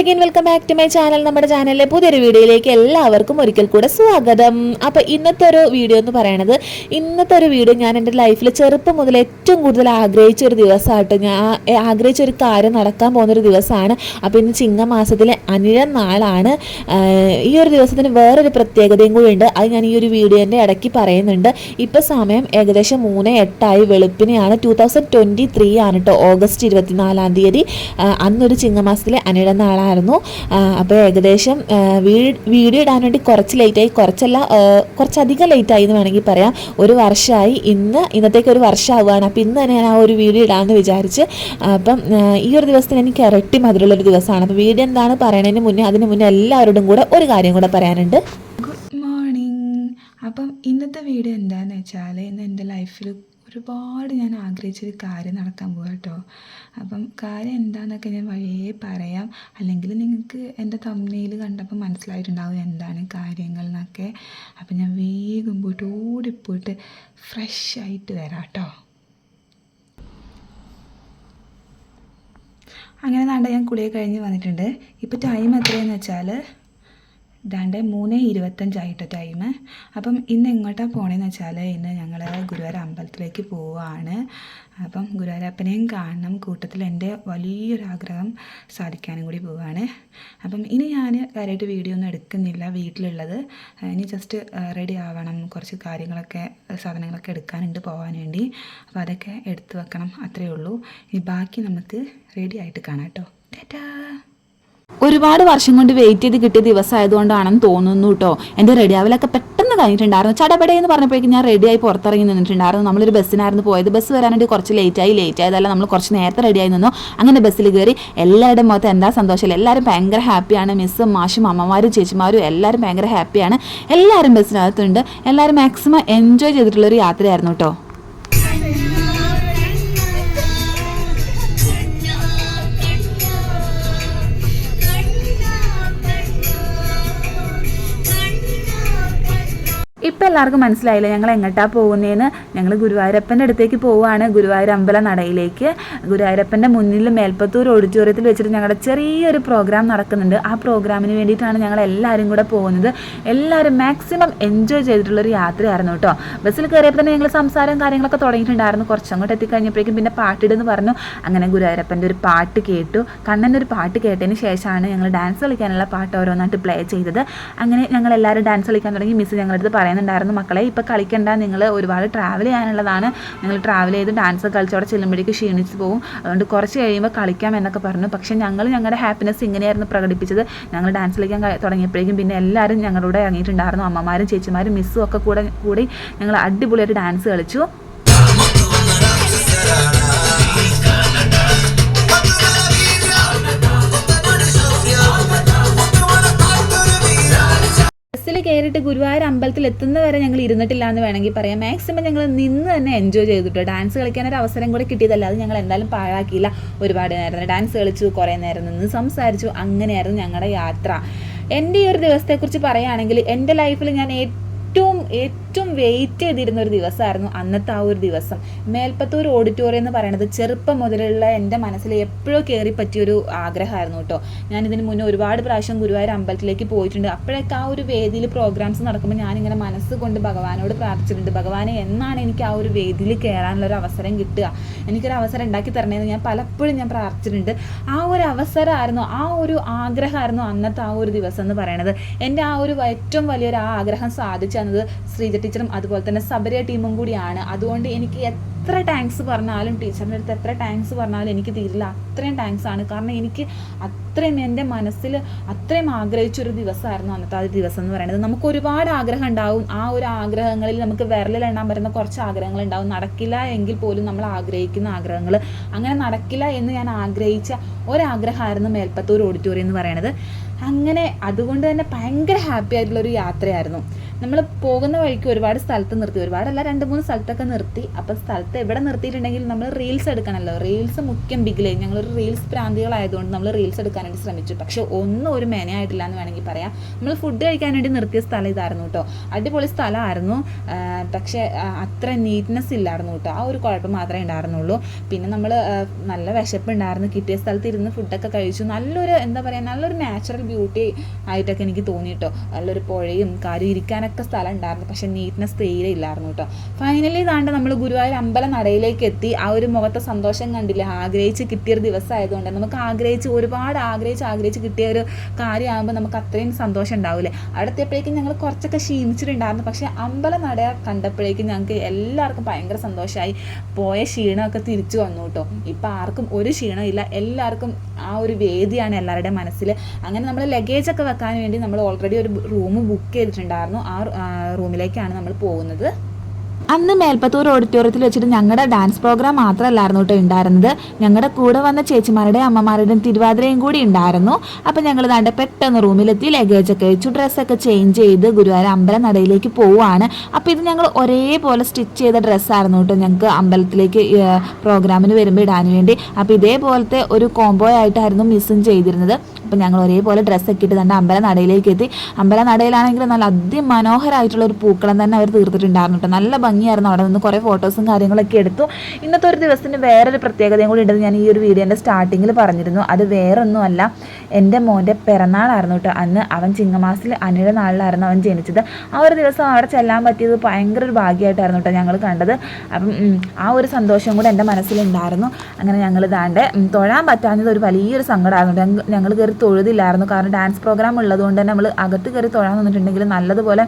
Again welcome back to my channel നമ്മുടെ ചാനലിലെ പുതിയൊരു വീഡിയോയിലേക്ക് എല്ലാവർക്കും ഒരിക്കൽ കൂടെ സ്വാഗതം. അപ്പോൾ ഇന്നത്തെ ഒരു വീഡിയോ എന്ന് പറയുന്നത് ഇന്നത്തെ ഒരു വീഡിയോ ഞാൻ എന്റെ ലൈഫിൽ ചെറുപ്പം മുതൽ ഏറ്റവും കൂടുതൽ ആഗ്രഹിച്ച ഒരു ദിവസമായിട്ട് ഞാൻ ആഗ്രഹിച്ച ഒരു കാര്യം നടക്കാൻ പോകുന്ന ഒരു ദിവസമാണ്. അപ്പോൾ ഇന്ന് ചിങ്ങമാസത്തിലെ അനിഴ നാളാണ്. ഈ ഒരു ദിവസത്തിന് വേറൊരു പ്രത്യേകതയും കൂടി ഉണ്ട്. അത് ഞാൻ ഈ ഒരു വീഡിയോന്റെ ഇടയ്ക്ക് പറയുന്നുണ്ട്. ഇപ്പോൾ സമയം ഏകദേശം മൂന്ന് എട്ടായി വെളുപ്പിനെയാണ്. ടൂ തൗസൻഡ് ട്വന്റി ത്രീ ആണ് കേട്ടോ ഓഗസ്റ്റ് ഇരുപത്തിനാലാം തീയതി. അന്നൊരു ചിങ്ങമാസത്തിലെ അനിഴ നാളായിരുന്നു അപ്പോൾ ഏകദേശം വീഡിയോ ഇടാൻ വേണ്ടി കുറച്ച് ലേറ്റായി കുറച്ചല്ല കുറച്ചധികം ലേറ്റായി എന്ന് വേണമെങ്കിൽ പറയാം. ഒരു വർഷമായി ഇന്ന് ഇന്നത്തേക്ക് ഒരു വർഷമാവുകയാണ്. അപ്പോൾ ഇന്ന് തന്നെ ഞാൻ ആ ഒരു വീഡിയോ ഇടാമെന്ന് വിചാരിച്ച് അപ്പം ഈ ഒരു ദിവസത്തിന് എനിക്ക് ഇരട്ടി മധുരമുള്ളൊരു ദിവസമാണ്. അപ്പോൾ വീഡിയോ എന്താണ് പറയുന്നതിന് മുന്നേ അതിന് മുന്നേ എല്ലാവരോടും കൂടെ ഒരു കാര്യം കൂടെ പറയാനുണ്ട്. ഗുഡ് മോർണിംഗ് അപ്പം ഇന്നത്തെ വീഡിയോ എന്താണെന്ന് വെച്ചാൽ ഇന്ന് എന്റെ ലൈഫിൽ ഒരുപാട് ഞാൻ ആഗ്രഹിച്ചൊരു കാര്യം നടക്കാൻ പോകാം കേട്ടോ അപ്പം കാര്യം എന്താണെന്നൊക്കെ ഞാൻ വഴിയേ പറയാം. അല്ലെങ്കിൽ നിങ്ങൾക്ക് എന്റെ തമ്മിയിൽ കണ്ടപ്പോൾ മനസ്സിലായിട്ടുണ്ടാവും എന്താണ് കാര്യങ്ങൾ എന്നൊക്കെ. അപ്പം ഞാൻ വേഗം പോയിട്ട് ഓടിപ്പോയിട്ട് ഫ്രഷ് ആയിട്ട് വരാം കേട്ടോ അങ്ങനെ നാണ്ട ഞാൻ കുളിയെ കഴിഞ്ഞ് വന്നിട്ടുണ്ട്. ഇപ്പോൾ ടൈം എത്രയെന്ന് വെച്ചാൽ ദാണ്ട് മൂന്ന് ഇരുപത്തഞ്ചായിട്ട് ടൈം അപ്പം ഇന്ന് എങ്ങോട്ടാണ് പോണേന്ന് വെച്ചാൽ ഇന്ന് ഞങ്ങൾ ഗുരുവായൂർ അമ്പലത്തിലേക്ക് പോവുകയാണ് അപ്പം ഗുരുവായൂരപ്പനെയും കാണണം. കൂട്ടത്തിൽ എന്റെ വലിയൊരാഗ്രഹം സാധിക്കാനും കൂടി പോവുകയാണ് അപ്പം ഇനി ഞാൻ കാര്യമായിട്ട് വീഡിയോ ഒന്നും എടുക്കുന്നില്ല വീട്ടിലുള്ളത്. ഇനി ജസ്റ്റ് റെഡി ആവണം. കുറച്ച് കാര്യങ്ങളൊക്കെ സാധനങ്ങളൊക്കെ എടുക്കാനുണ്ട് പോകാൻ വേണ്ടി. അപ്പോൾ അതൊക്കെ എടുത്തു വെക്കണം. അത്രയേ ഉള്ളൂ. ഇനി ബാക്കി നമുക്ക് റെഡി ആയിട്ട് കാണാം കേട്ടോ ടാറ്റാ! ഒരുപാട് വർഷം കൊണ്ട് വെയിറ്റ് ചെയ്ത് കിട്ടിയ ദിവസമായതുകൊണ്ടാണെന്ന് തോന്നുന്നു കേട്ടോ എന്റെ റെഡി ആവലൊക്കെ പെട്ടെന്ന് കഴിഞ്ഞിട്ടുണ്ടായിരുന്നു. ചടപടേ എന്ന് പറഞ്ഞപ്പോഴേക്കും ഞാൻ റെഡിയായി പുറത്തിറങ്ങി നിന്നിട്ടുണ്ടായിരുന്നു. നമ്മളൊരു ബസ്സിനായിരുന്നു പോയത്. ബസ് വരാൻ വേണ്ടി കുറച്ച് ലേറ്റ് ആയി ലേറ്റ് ആയതല്ല നമ്മൾ കുറച്ച് നേരത്തെ റെഡിയായി നിന്നു. അങ്ങനെ ബസ്സിൽ കയറി എല്ലാവരുടെ മുഖത്ത് എന്താ സന്തോഷമില്ല എല്ലാവരും ഭയങ്കര ഹാപ്പിയാണ് മിസ്സും മാഷും അമ്മമാരും ചേച്ചിമാരും എല്ലാവരും ഭയങ്കര ഹാപ്പിയാണ് എല്ലാവരും ബസ്സിനകത്തുണ്ട്. എല്ലാവരും മാക്സിമം എൻജോയ് ചെയ്തിട്ടുള്ളൊരു യാത്രയായിരുന്നു കേട്ടോ ഇപ്പം എല്ലാവർക്കും മനസ്സിലായില്ല? ഞങ്ങൾ എങ്ങോട്ടാണ് പോകുന്നതെന്ന് ഞങ്ങൾ ഗുരുവായൂരപ്പന്റെ അടുത്തേക്ക് പോവുകയാണ് ഗുരുവായൂർ അമ്പല നടയിലേക്ക്. ഗുരുവായൂരപ്പന്റെ മുന്നിൽ മേൽപ്പത്തൂർ ഓഡിറ്റോറിയത്തിൽ വെച്ചിട്ട് ഞങ്ങളുടെ ചെറിയൊരു പ്രോഗ്രാം നടക്കുന്നുണ്ട്. ആ പ്രോഗ്രാമിന് വേണ്ടിയിട്ടാണ് ഞങ്ങൾ എല്ലാവരും കൂടെ പോകുന്നത്. എല്ലാവരും മാക്സിമം എൻജോയ് ചെയ്തിട്ടുള്ളൊരു യാത്രയായിരുന്നു കേട്ടോ. ബസ്സിൽ കയറിയപ്പോൾ തന്നെ ഞങ്ങൾ സംസാരം കാര്യങ്ങളൊക്കെ തുടങ്ങിയിട്ടുണ്ടായിരുന്നു. കുറച്ചങ്ങോട്ട് എത്തിക്കഴിഞ്ഞപ്പോഴേക്കും പിന്നെ പാട്ടിടുന്ന് പറഞ്ഞു. അങ്ങനെ ഗുരുവായൂരപ്പന്റെ ഒരു പാട്ട് കേട്ടു. കണ്ണന്റെ ഒരു പാട്ട് കേട്ടതിന് ശേഷമാണ് ഞങ്ങൾ ഡാൻസ് കളിക്കാനുള്ള പാട്ട് ഓരോന്നായിട്ട് പ്ലേ ചെയ്തത്. അങ്ങനെ ഞങ്ങൾ എല്ലാവരും ഡാൻസ് കളിക്കാൻ തുടങ്ങി. മിസ് ഞങ്ങളടുത്ത് പറയുന്നുണ്ടായിരുന്നു മക്കളെ ഇപ്പോൾ കളിക്കണ്ട. നിങ്ങൾ ഒരുപാട് ട്രാവൽ ചെയ്യാനുള്ളതാണ്. നിങ്ങൾ ട്രാവൽ ചെയ്ത് ഡാൻസ് കളിച്ചവിടെ ചെല്ലുമ്പോഴേക്ക് ക്ഷീണിച്ച് പോകും അതുകൊണ്ട് കുറച്ച് കഴിയുമ്പോൾ കളിക്കാം എന്നൊക്കെ പറഞ്ഞു. പക്ഷേ ഞങ്ങൾ ഞങ്ങളുടെ ഹാപ്പിനെസ് ഇങ്ങനെയായിരുന്നു പ്രകടിപ്പിച്ചത്. ഞങ്ങൾ ഡാൻസ് കളിക്കാൻ തുടങ്ങിയപ്പോഴേക്കും പിന്നെ എല്ലാവരും ഞങ്ങളുടെ ഇറങ്ങിയിട്ടുണ്ടായിരുന്നു. അമ്മമാരും ചേച്ചിമാരും മിസ്സും ഒക്കെ കൂടെ കൂടി ഞങ്ങൾ അടിപൊളിയായിട്ട് ഡാൻസ് കളിച്ചു. കയറിയിട്ട് ഗുരുവായൂർ അമ്പലത്തിൽ എത്തുന്നവരെ ഞങ്ങൾ ഇരുന്നിട്ടില്ല എന്ന് വേണമെങ്കിൽ പറയാം. മാക്സിമം ഞങ്ങൾ നിന്ന് തന്നെ എൻജോയ് ചെയ്തിട്ടോ. ഡാൻസ് കളിക്കാൻ ഒരു അവസരം കൂടെ കിട്ടിയതല്ല. അത് ഞങ്ങൾ എന്തായാലും പാഴാക്കിയില്ല. ഒരുപാട് നേരം ഡാൻസ് കളിച്ചു കുറേ നേരം നിന്ന് സംസാരിച്ചു. അങ്ങനെയായിരുന്നു ഞങ്ങളുടെ യാത്ര. എന്റെ ഈ ഒരു ദിവസത്തെക്കുറിച്ച് പറയുകയാണെങ്കിൽ എന്റെ ലൈഫിൽ ഞാൻ ഏറ്റവും ഏറ്റവും വെയിറ്റ് ചെയ്തിരുന്ന ഒരു ദിവസമായിരുന്നു അന്നത്തെ ആ ഒരു ദിവസം. മേൽപ്പത്തൂർ ഓഡിറ്റോറിയം എന്ന് പറയുന്നത് ചെറുപ്പം മുതലുള്ള എന്റെ മനസ്സിൽ എപ്പോഴും കയറി പറ്റിയൊരു ആഗ്രഹമായിരുന്നു കേട്ടോ. ഞാൻ ഇതിന് മുന്നേ ഒരുപാട് പ്രാവശ്യം ഗുരുവായൂർ അമ്പലത്തിലേക്ക് പോയിട്ടുണ്ട്. അപ്പോഴൊക്കെ ആ ഒരു വേദിയിൽ പ്രോഗ്രാംസ് നടക്കുമ്പോൾ ഞാനിങ്ങനെ മനസ്സ് കൊണ്ട് ഭഗവാനോട് പ്രാർത്ഥിച്ചിട്ടുണ്ട്. ഭഗവാനെ എന്നാണ് എനിക്ക് ആ ഒരു വേദിയിൽ കയറാനുള്ള ഒരു അവസരം കിട്ടുക? എനിക്കൊരു അവസരം ഉണ്ടാക്കി തരണേന്ന് ഞാൻ പലപ്പോഴും ഞാൻ പ്രാർത്ഥിച്ചിട്ടുണ്ട്. ആ ഒരു അവസരമായിരുന്നു ആ ഒരു ആഗ്രഹമായിരുന്നു അന്നത്തെ ആ ഒരു ദിവസം എന്ന് പറയുന്നത് എന്റെ ആ ഒരു ഏറ്റവും വലിയൊരു ആഗ്രഹം സാധിച്ചു തന്നത് ശ്രീജ ടീച്ചറും അതുപോലെ തന്നെ സബരിയ ടീമും കൂടിയാണ്. അതുകൊണ്ട് എനിക്ക് എത്ര താങ്ക്സ് പറഞ്ഞാലും ടീച്ചറിന്റെ അടുത്ത് എത്ര താങ്ക്സ് പറഞ്ഞാലും എനിക്ക് തീരില്ല. അത്രയും താങ്ക്സ് ആണ്. കാരണം എനിക്ക് അത്രയും എന്റെ മനസ്സിൽ അത്രയും ആഗ്രഹിച്ചൊരു ദിവസമായിരുന്നു അന്നത്തെ ആ ദിവസം എന്ന് പറയുന്നത്. നമുക്ക് ഒരുപാട് ആഗ്രഹം ഉണ്ടാവും. ആ ഒരു ആഗ്രഹങ്ങളിൽ നമുക്ക് വിരലിൽ എണ്ണാൻ പറ്റുന്ന കുറച്ച് ആഗ്രഹങ്ങൾ ഉണ്ടാവും. നടക്കില്ല എങ്കിൽ പോലും നമ്മൾ ആഗ്രഹിക്കുന്ന ആഗ്രഹങ്ങൾ. അങ്ങനെ നടക്കില്ല എന്ന് ഞാൻ ആഗ്രഹിച്ച ഒരാഗ്രഹമായിരുന്നു മേൽപ്പത്തൂർ ഓഡിറ്റോറിയം എന്ന് പറയുന്നത് അങ്ങനെ അതുകൊണ്ട് തന്നെ ഭയങ്കര ഹാപ്പി ആയിട്ടുള്ള ഒരു യാത്രയായിരുന്നു. നമ്മൾ പോകുന്ന വഴിക്ക് ഒരുപാട് സ്ഥലത്ത് നിർത്തി ഒരുപാടല്ല രണ്ട് മൂന്ന് സ്ഥലത്തൊക്കെ നിർത്തി. അപ്പം സ്ഥലത്ത് എവിടെ നിർത്തിയിട്ടുണ്ടെങ്കിൽ നമ്മൾ റീൽസ് എടുക്കണമല്ലോ റീൽസ് മുഖ്യം ബിഗിലേ ഞങ്ങളൊരു റീൽസ് പ്രാന്തികളായതുകൊണ്ട് നമ്മൾ റീൽസ് എടുക്കാനായിട്ട് ശ്രമിച്ചു. പക്ഷേ ഒന്നും ഒരു മേനയായിട്ടില്ല എന്ന് വേണമെങ്കിൽ പറയാം. നമ്മൾ ഫുഡ് കഴിക്കാൻ വേണ്ടി നിർത്തിയ സ്ഥലം ഇതായിരുന്നു കേട്ടോ. അടിപൊളി സ്ഥലമായിരുന്നു. പക്ഷേ അത്ര നീറ്റ്നെസ് ഇല്ലായിരുന്നു കേട്ടോ. ആ ഒരു കുഴപ്പം മാത്രമേ ഉണ്ടായിരുന്നുള്ളൂ. പിന്നെ നമ്മൾ നല്ല വിശപ്പുണ്ടായിരുന്നു. കിട്ടിയ സ്ഥലത്ത് ഇരുന്ന് ഫുഡൊക്കെ കഴിച്ചു. നല്ലൊരു എന്താ പറയുക നല്ലൊരു നാച്ചുറൽ ബ്യൂട്ടി ആയിട്ടൊക്കെ എനിക്ക് തോന്നി കേട്ടോ നല്ലൊരു പുഴയും കാര്യം ഇരിക്കാനൊക്കെ സ്ഥലം ഉണ്ടായിരുന്നു പക്ഷെ നീറ്റ്നെസ് തീരെ ഇല്ലായിരുന്നു കേട്ടോ ഫൈനലി താണ്ട് നമ്മൾ ഗുരുവായൂർ അമ്പല നടയിലേക്ക് എത്തി. ആ ഒരു മുഖത്തെ സന്തോഷം കണ്ടില്ല? ആഗ്രഹിച്ച് കിട്ടിയൊരു ദിവസമായതുകൊണ്ട് നമുക്ക് ആഗ്രഹിച്ച് ഒരുപാട് ആഗ്രഹിച്ച് ആഗ്രഹിച്ച് കിട്ടിയ ഒരു കാര്യമാകുമ്പോൾ നമുക്ക് അത്രയും സന്തോഷം ഉണ്ടാവില്ലേ? അടുത്തപ്പോഴേക്കും ഞങ്ങൾ കുറച്ചൊക്കെ ക്ഷീണിച്ചിട്ടുണ്ടായിരുന്നു. പക്ഷെ അമ്പല നട കണ്ടപ്പോഴേക്കും ഞങ്ങൾക്ക് എല്ലാവർക്കും ഭയങ്കര സന്തോഷമായി പോയ ക്ഷീണമൊക്കെ തിരിച്ചു വന്നു കേട്ടോ ഇപ്പം ആർക്കും ഒരു ക്ഷീണമില്ല. എല്ലാവർക്കും ആ ഒരു വേദിയാണ് എല്ലാവരുടെയും മനസ്സിൽ. അങ്ങനെ നമ്മൾ ലഗേജ് ഒക്കെ വെക്കാൻ വേണ്ടി നമ്മൾ ഓൾറെഡി ഒരു റൂം ബുക്ക് ചെയ്തിട്ടുണ്ടായിരുന്നു. ആ റൂമിലേക്കാണ് നമ്മൾ പോകുന്നത്. അന്ന് മേൽപ്പത്തൂർ ഓഡിറ്റോറിയത്തിൽ വെച്ചിട്ട് ഞങ്ങളുടെ ഡാൻസ് പ്രോഗ്രാം മാത്രമല്ലായിരുന്നു കേട്ടോ ഉണ്ടായിരുന്നത് ഞങ്ങളുടെ കൂടെ വന്ന ചേച്ചിമാരുടെയും അമ്മമാരുടെയും തിരുവാതിരയും കൂടി ഉണ്ടായിരുന്നു അപ്പം ഞങ്ങൾ ദാണ്ട് പെട്ടെന്ന് റൂമിലെത്തി ലഗേജ് ഒക്കെ വെച്ചു ഡ്രസ്സൊക്കെ ചേഞ്ച് ചെയ്ത് ഗുരുവായൂർ അമ്പല നടയിലേക്ക് പോവുകയാണ് അപ്പോൾ ഇത് ഞങ്ങൾ ഒരേപോലെ സ്റ്റിച്ച് ചെയ്ത ഡ്രസ്സായിരുന്നു കേട്ടോ ഞങ്ങൾക്ക് അമ്പലത്തിലേക്ക് പ്രോഗ്രാമിന് വരുമ്പോൾ ഇടാൻ വേണ്ടി. അപ്പോൾ ഇതേപോലത്തെ ഒരു കോംബോ ആയിട്ടായിരുന്നു മിസ്സും ചെയ്തിരുന്നത്. അപ്പം ഞങ്ങൾ ഒരേപോലെ ഡ്രസ്സൊക്കെ ഇട്ട് തന്നെ അമ്പല നടയിലേക്ക് എത്തി. അമ്പല നടയിലാണെങ്കിൽ നല്ല അതിമനോഹരമായിട്ടുള്ള ഒരു പൂക്കളം തന്നെ അവർ തീർത്തിട്ടുണ്ടായിരുന്നു കേട്ടോ. നല്ല ഭംഗിയായിരുന്നു അവിടെ നിന്ന് കുറേ ഫോട്ടോസും കാര്യങ്ങളൊക്കെ എടുത്തു. ഇന്നത്തെ ഒരു ദിവസത്തിന് വേറൊരു പ്രത്യേകതയും കൂടി ഉണ്ടെന്ന് ഞാൻ ഈ ഒരു വീഡിയോന്റെ സ്റ്റാർട്ടിങ്ങിൽ പറഞ്ഞിരുന്നു. അത് വേറൊന്നുമല്ല എന്റെ മോന്റെ പിറന്നാളായിരുന്നു കേട്ടോ. അന്ന് അവൻ ചിങ്ങമാസത്തിൽ അനിയുടെ നാളിലായിരുന്നു അവൻ ജനിച്ചത്. ആ ഒരു ദിവസം അവിടെ ചെല്ലാൻ പറ്റിയത് ഭയങ്കര ഒരു ഭാഗ്യമായിട്ടായിരുന്നു കേട്ടോ ഞങ്ങൾ കണ്ടത്. അപ്പം ആ ഒരു സന്തോഷം കൂടെ എന്റെ മനസ്സിലുണ്ടായിരുന്നു. അങ്ങനെ ഞങ്ങൾ ഇതാണ്ട് തൊഴാൻ പറ്റാഞ്ഞത് ഒരു വലിയൊരു സങ്കടമായിരുന്നു ഞങ്ങൾ കയറി തൊഴുതില്ലായിരുന്നു. കാരണം ഡാൻസ് പ്രോഗ്രാം ഉള്ളതുകൊണ്ട് തന്നെ നമ്മൾ അകത്ത് കയറി തൊഴാൻ നിന്നിട്ടുണ്ടെങ്കിൽ നല്ലതുപോലെ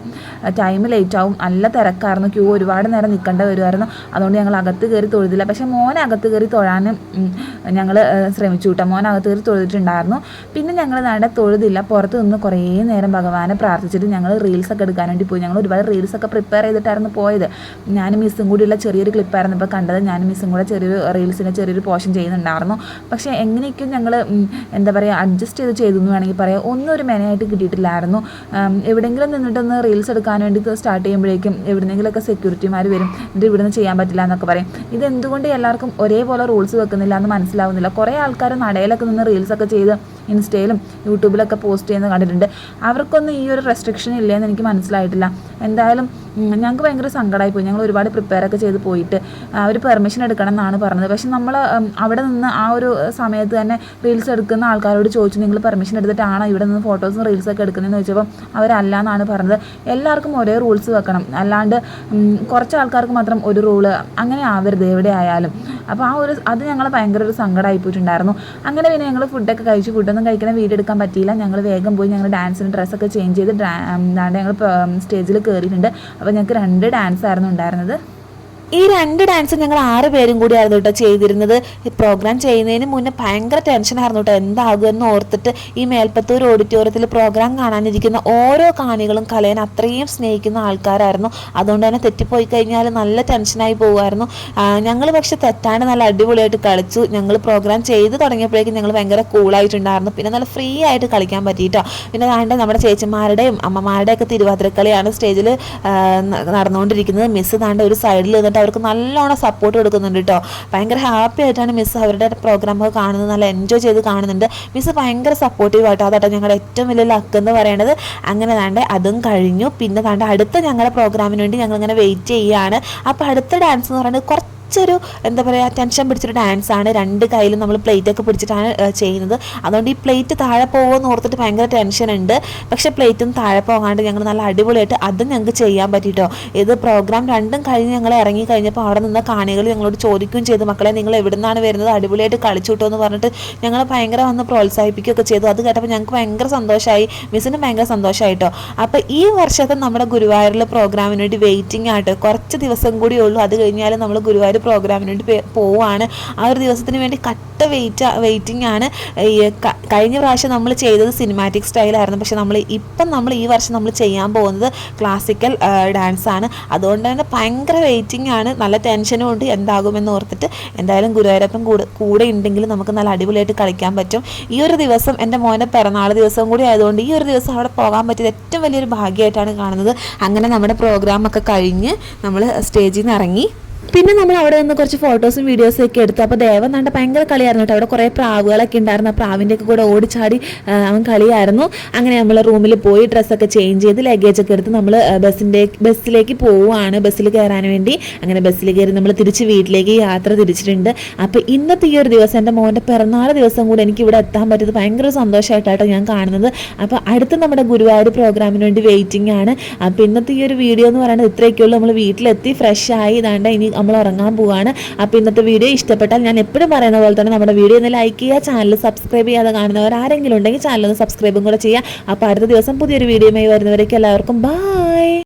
ടൈം ലേറ്റ് ആവും. നല്ല തിരക്കായിരുന്നു. ക്യൂ ഒരുപാട് നേരം നിൽക്കേണ്ട വരുമായിരുന്നു അതുകൊണ്ട് ഞങ്ങൾ അകത്ത് കയറി തൊഴുതില്ല. പക്ഷേ മോൻ അകത്ത് കയറി തൊഴാനും ഞങ്ങൾ ശ്രമിച്ചു കേട്ടോ. മോൻ അകത്ത് കയറി തൊഴുതിട്ടുണ്ടായിരുന്നു. പിന്നെ ഞങ്ങൾ നാടെ തൊഴുതില്ല. പുറത്ത് നിന്ന് കുറേ നേരം ഭഗവാനെ പ്രാർത്ഥിച്ചിട്ട് ഞങ്ങൾ റീൽസൊക്കെ എടുക്കാൻ വേണ്ടി പോയി. ഞങ്ങൾ ഒരുപാട് റീൽസൊക്കെ പ്രിപ്പയർ ചെയ്തിട്ടായിരുന്നു പോയത്. ഞാനും മിസ്സും കൂടിയുള്ള ചെറിയൊരു ക്ലിപ്പായിരുന്നു ഇപ്പോൾ കണ്ടത്. ഞാനും മിസ്സും കൂടെ ചെറിയൊരു റീൽസിന്റെ ചെറിയൊരു പോർഷൻ ചെയ്യുന്നുണ്ടായിരുന്നു. പക്ഷേ എങ്ങനെയൊക്കെയും ഞങ്ങൾ എന്താ പറയുക അഡ്ജസ്റ്റ് ചെയ്ത് ചെയ്തു എന്ന് വേണമെങ്കിൽ പറയാം. ഒന്നും ഒരു മെനയായിട്ട് കിട്ടിയിട്ടില്ലായിരുന്നു. എവിടെയെങ്കിലും നിന്നിട്ടൊന്ന് റീൽസ് എടുക്കാൻ വേണ്ടി സ്റ്റാർട്ട് ചെയ്യുമ്പോഴേക്കും എവിടെയെങ്കിലുമൊക്കെ സെക്യൂരിറ്റിമാർ വരും. ഇത് ഇവിടുന്ന് ചെയ്യാൻ പറ്റില്ല എന്നൊക്കെ പറയും. ഇത് എന്തുകൊണ്ട് എല്ലാവർക്കും ഒരേപോലെ റൂൾസ് വെക്കുന്നില്ല എന്ന് മനസ്സിലാവുന്നില്ല. കുറേ ആൾക്കാർ നടയിലൊക്കെ നിന്ന് റീൽസൊക്കെ ചെയ്ത് ഇൻസ്റ്റയിലും യൂട്യൂബിലൊക്കെ പോസ്റ്റ് ചെയ്യുന്നത് കണ്ടിട്ടുണ്ട്. അവർക്കൊന്നും ഈ ഒരു റെസ്ട്രിക്ഷൻ ഇല്ലയെന്ന് എനിക്ക് മനസ്സിലായിട്ടില്ല. എന്തായാലും ഞങ്ങൾക്ക് ഭയങ്കര സങ്കടമായി പോയി. ഞങ്ങൾ ഒരുപാട് പ്രിപ്പയർ ഒക്കെ ചെയ്ത് പോയിട്ട് അവർ പെർമിഷൻ എടുക്കണം എന്നാണ് പറഞ്ഞത്. പക്ഷെ നമ്മൾ അവിടെ നിന്ന് ആ ഒരു സമയത്ത് തന്നെ റീൽസ് എടുക്കുന്ന ആൾക്കാരോട് ചോദിച്ചു നിങ്ങൾ പെർമിഷൻ എടുത്തിട്ടാണോ ഇവിടെ നിന്ന് ഫോട്ടോസും റീൽസൊക്കെ എടുക്കുന്നതെന്ന് ചോദിച്ചപ്പോൾ അവരല്ല എന്നാണ് പറഞ്ഞത്. എല്ലാവർക്കും ഒരേ റൂൾസ് വെക്കണം. അല്ലാണ്ട് കുറച്ച് ആൾക്കാർക്ക് മാത്രം ഒരു റൂൾ അങ്ങനെ ആവരുത് എവിടെ ആയാലും. അപ്പോൾ ആ ഒരു അത് ഞങ്ങൾ ഭയങ്കര ഒരു സങ്കടമായി പോയിട്ടുണ്ടായിരുന്നു. അങ്ങനെ പിന്നെ ഞങ്ങൾ ഫുഡൊക്കെ കഴിച്ച് ഫുഡൊന്നും കഴിക്കണം വീഡിയോ എടുക്കാൻ പറ്റിയില്ല. ഞങ്ങൾ വേഗം പോയി ഞങ്ങൾ ഡാൻസിന് ഡ്രസ്സൊക്കെ ചേഞ്ച് ചെയ്ത് ഞങ്ങൾ സ്റ്റേജിൽ കയറിയിട്ടുണ്ട് അപ്പോൾ ഞങ്ങൾക്ക് രണ്ട് ഡാൻസ് ആയിരുന്നു ഉണ്ടായിരുന്നത്. ഈ രണ്ട് ഡാൻസും ഞങ്ങൾ ആറ് പേരും കൂടി ആയിരുന്നു കേട്ടോ ചെയ്തിരുന്നത് പ്രോഗ്രാം ചെയ്യുന്നതിന് മുന്നേ ഭയങ്കര ടെൻഷനായിരുന്നു കേട്ടോ എന്താകും എന്ന് ഓർത്തിട്ട് ഈ മേൽപ്പത്തൂർ ഓഡിറ്റോറിയത്തിൽ പ്രോഗ്രാം കാണാനിരിക്കുന്ന ഓരോ കാണികളും കലയെ അത്രയും സ്നേഹിക്കുന്ന ആൾക്കാരായിരുന്നു. അതുകൊണ്ട് തന്നെ തെറ്റിപ്പോയി കഴിഞ്ഞാൽ നല്ല ടെൻഷനായി പോകുമായിരുന്നു. ഞങ്ങൾ പക്ഷെ തെറ്റാണ്ട് നല്ല അടിപൊളിയായിട്ട് കളിച്ചു. ഞങ്ങൾ പ്രോഗ്രാം ചെയ്ത് തുടങ്ങിയപ്പോഴേക്കും ഞങ്ങൾ ഭയങ്കര കൂളായിട്ടുണ്ടായിരുന്നു പിന്നെ നല്ല ഫ്രീ ആയിട്ട് കളിക്കാൻ പറ്റിയിട്ടോ. പിന്നെ അതാണ്ട് നമ്മുടെ ചേച്ചിമാരുടെയും അമ്മമാരുടെയൊക്കെ തിരുവാതിരക്കളിയാണ് സ്റ്റേജിൽ നടന്നുകൊണ്ടിരിക്കുന്നത്. മിസ് താണ്ട് ഒരു സൈഡിൽ നിന്നിട്ട് അവർക്ക് നല്ലോണം സപ്പോർട്ട് കൊടുക്കുന്നുണ്ട് കേട്ടോ ഭയങ്കര ഹാപ്പി ആയിട്ടാണ് മിസ് അവരുടെ പ്രോഗ്രാം ഒക്കെ കാണുന്നത്. നല്ല എൻജോയ് ചെയ്ത് കാണുന്നുണ്ട്. മിസ് ഭയങ്കര സപ്പോർട്ടീവ് ആയിട്ടോ അതാട്ടോ ഞങ്ങളുടെ ഏറ്റവും വലിയ ലക്ക് എന്ന് പറയുന്നത് അങ്ങനെ താണ്ട് അതും കഴിഞ്ഞു. പിന്നെ താണ്ട് അടുത്ത ഞങ്ങളുടെ പ്രോഗ്രാമിന് വേണ്ടി ഞങ്ങൾ ഇങ്ങനെ വെയിറ്റ് ചെയ്യുകയാണ് അപ്പോൾ അടുത്ത ഡാൻസ് എന്ന് പറയുന്നത് കുറച്ച് കുറച്ചൊരു എന്താ പറയുക ടെൻഷൻ പിടിച്ചൊരു ഡാൻസ് ആണ്. രണ്ട് കയ്യിലും നമ്മൾ പ്ലേറ്റ് ഒക്കെ പിടിച്ചിട്ടാണ് ചെയ്യുന്നത്. അതുകൊണ്ട് ഈ പ്ലേറ്റ് താഴെ പോകുമെന്ന് ഓർത്തിട്ട് ഭയങ്കര ടെൻഷൻ ഉണ്ട്. പക്ഷെ പ്ലേറ്റും താഴെ പോകാണ്ട് ഞങ്ങൾ നല്ല അടിപൊളിയായിട്ട് അതും ഞങ്ങൾക്ക് ചെയ്യാൻ പറ്റിയിട്ടോ ഇത് പ്രോഗ്രാം രണ്ടും കഴിഞ്ഞ് ഞങ്ങൾ ഇറങ്ങി കഴിഞ്ഞപ്പോൾ അവിടെ നിന്ന് കാണികൾ ഞങ്ങളോട് ചോദിക്കുകയും ചെയ്തു. മക്കളെ നിങ്ങൾ എവിടെ നിന്നാണ് വരുന്നത്? അടിപൊളിയായിട്ട് കളിച്ചു കിട്ടുമോ എന്ന് പറഞ്ഞിട്ട് ഞങ്ങൾ ഭയങ്കര വന്ന് പ്രോത്സാഹിപ്പിക്കുകയൊക്കെ ചെയ്തു. അത് കേട്ടപ്പോൾ ഞങ്ങൾക്ക് ഭയങ്കര സന്തോഷമായി മിസ്സിന് ഭയങ്കര സന്തോഷമായിട്ടോ അപ്പോൾ ഈ വർഷത്തെ നമ്മുടെ ഗുരുവായൂരിലെ പ്രോഗ്രാമിന് വേണ്ടി വെയിറ്റിംഗ് ആയിട്ട് കുറച്ച് ദിവസം കൂടിയേ ഉള്ളൂ. അത് കഴിഞ്ഞാൽ നമ്മൾ ഗുരുവായൂർ പ്രോഗ്രാമിന് വേണ്ടി പോവാണ്. ആ ഒരു ദിവസത്തിന് വേണ്ടി കട്ട വെയിറ്റ് വെയിറ്റിംഗ് ആണ്. കഴിഞ്ഞ പ്രാവശ്യം നമ്മൾ ചെയ്തത് സിനിമാറ്റിക് സ്റ്റൈലായിരുന്നു പക്ഷെ നമ്മൾ ഇപ്പം നമ്മൾ ഈ വർഷം നമ്മൾ ചെയ്യാൻ പോകുന്നത് ക്ലാസിക്കൽ ഡാൻസ് ആണ്. അതുകൊണ്ട് തന്നെ ഭയങ്കര വെയിറ്റിംഗ് ആണ്. നല്ല ടെൻഷനും ഉണ്ട്. എന്താകുമെന്ന് ഓർത്തിട്ട് എന്തായാലും ഗുരുവായൂരപ്പൻ കൂടെ കൂടെ ഉണ്ടെങ്കിൽ നമുക്ക് നല്ല അടിപൊളിയായിട്ട് കളിക്കാൻ പറ്റും. ഈ ഒരു ദിവസം എന്റെ മോന്റെ പിറന്നാൾ ദിവസം കൂടി ആയതുകൊണ്ട് ഈ ഒരു ദിവസം അവിടെ പോകാൻ പറ്റിയത് ഏറ്റവും വലിയൊരു ഭാഗ്യമായിട്ടാണ് കാണുന്നത്. അങ്ങനെ നമ്മുടെ പ്രോഗ്രാമൊക്കെ കഴിഞ്ഞ് നമ്മൾ സ്റ്റേജിൽ നിന്ന് ഇറങ്ങി. പിന്നെ നമ്മൾ അവിടെ നിന്ന് കുറച്ച് ഫോട്ടോസും വീഡിയോസും ഒക്കെ എടുത്തു. അപ്പോൾ ദേവൻ നാണ്ട ഭയങ്കര കളിയായിരുന്നു കേട്ടോ. അവിടെ കുറേ പ്രാവുകളൊക്കെ ഉണ്ടായിരുന്നു. ആ പ്രാവിന്റെ ഒക്കെ കൂടെ ഓടിച്ചാടി അവൻ കളിയായിരുന്നു. അങ്ങനെ നമ്മൾ റൂമിൽ പോയി ഡ്രസ്സൊക്കെ ചേഞ്ച് ചെയ്ത് ലഗേജ് ഒക്കെ എടുത്ത് നമ്മൾ ബസ്സിന്റെ ബസ്സിലേക്ക് പോവുകയാണ് ബസ്സിൽ കയറാൻ വേണ്ടി. അങ്ങനെ ബസ്സിൽ കയറി നമ്മൾ തിരിച്ച് വീട്ടിലേക്ക് യാത്ര തിരിച്ചിട്ടുണ്ട്. അപ്പോൾ ഇന്നത്തെ ഈ ഒരു ദിവസം എന്റെ മോന്റെ പിറന്നാൾ ദിവസം കൂടെ എനിക്ക് ഇവിടെ എത്താൻ പറ്റിയത് ഭയങ്കര സന്തോഷമായിട്ടാട്ടോ ഞാൻ കാണുന്നത്. അപ്പോൾ അടുത്ത നമ്മുടെ ഗുരുവായൂർ പ്രോഗ്രാമിന് വേണ്ടി വെയിറ്റിംഗ് ആണ്. അപ്പോൾ ഇന്നത്തെ ഈ ഒരു വീഡിയോ എന്ന് പറയുന്നത് ഇത്രയൊക്കെയുള്ളൂ നമ്മൾ വീട്ടിലെത്തി ഫ്രഷ് ആയി. ഇതാണ്ട് ഇനി നമ്മൾ ഉറങ്ങാൻ പോവുകയാണ് അപ്പോൾ ഇന്നത്തെ വീഡിയോ ഇഷ്ടപ്പെട്ടാൽ ഞാൻ എപ്പോഴും പറയുന്ന പോലെ തന്നെ നമ്മുടെ വീഡിയോ ഒന്ന് ലൈക്ക് ചെയ്യുക ചാനൽ സബ്സ്ക്രൈബ് ചെയ്യാതെ കാണുന്നവർ ആരെങ്കിലും ഉണ്ടെങ്കിൽ ചാനൽ ഒന്ന് സബ്സ്ക്രൈബും കൂടെ ചെയ്യുക. അപ്പോൾ അടുത്ത ദിവസം പുതിയൊരു വീഡിയോയുമായി വരുന്നവരേക്ക് എല്ലാവർക്കും ബൈ